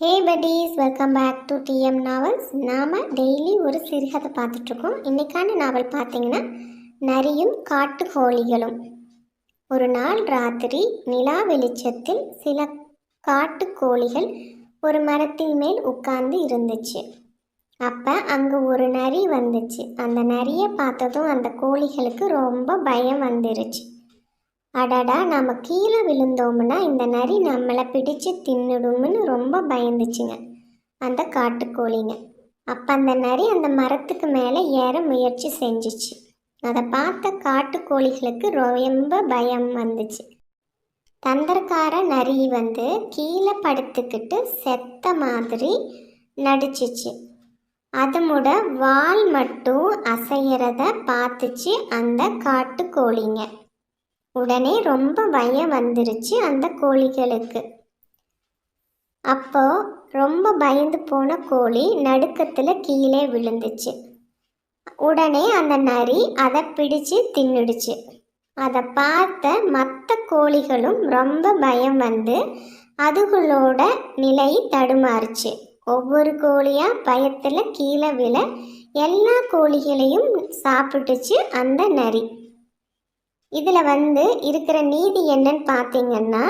Hey buddies welcome back to TM novels நாம் daily ஒரு சிறுகதை பார்த்துட்ருக்கோம். இன்றைக்கான நாவல் பார்த்தீங்கன்னா நரியும் காட்டு கோழிகளும். ஒரு நாள் ராத்திரி நிலா வெளிச்சத்தில் சில காட்டு கோழிகள் ஒரு மரத்தின் மேல் உட்கார்ந்து இருந்துச்சு. அப்போ அங்கே ஒரு நரி வந்துச்சு. அந்த நரியை பார்த்ததும் அந்த கோழிகளுக்கு ரொம்ப பயம் வந்துருச்சு. அடடா நம்ம கீழே விழுந்தோம்னா இந்த நரி நம்மளை பிடிச்சு தின்னுடும்னு ரொம்ப பயந்துச்சுங்க. அந்த காட்டுக்கோழிங்க. அப்போ அந்த நரி அந்த மரத்துக்கு மேலே ஏற முயற்சி செஞ்சுச்சு. அதை பார்த்த காட்டுக்கோழிகளுக்கு ரொம்ப பயம் வந்துச்சு. தந்திரக்கார நரி வந்து கீழே படுத்துக்கிட்டு செத்த மாதிரி நடிச்சிச்சு. அதனோட வால் மட்டும் அசையிறத பார்த்துச்சு அந்த காட்டுக்கோழிங்க. உடனே ரொம்ப பயம் வந்துருச்சு அந்த கோழிகளுக்கு. அப்போ ரொம்ப பயந்து போன கோழி நடுக்கத்தில் கீழே விழுந்துச்சு. உடனே அந்த நரி அதை பிடிச்சு தின்னுடுச்சு. அதை பார்த்த மற்ற கோழிகளும் ரொம்ப பயம் வந்து அதுகளோட நிலை தடுமாறுச்சு. ஒவ்வொரு கோழியாக பயத்தில் கீழே விழ எல்லா கோழிகளையும் சாப்பிட்டுச்சு அந்த நரி. இதில் வந்து இருக்கிற நீதி என்னன்னு பார்த்தீங்கன்னா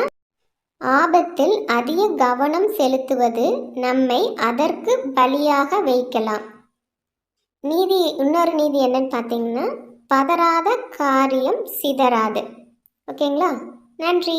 ஆபத்தில் அதிக கவனம் செலுத்துவது நம்மை அதற்கு பலியாக வைக்கலாம். நீதி இன்னொரு நீதி என்னன்னு பார்த்தீங்கன்னா பதறாத காரியம் சிதறாது. ஓகேங்களா? நன்றி.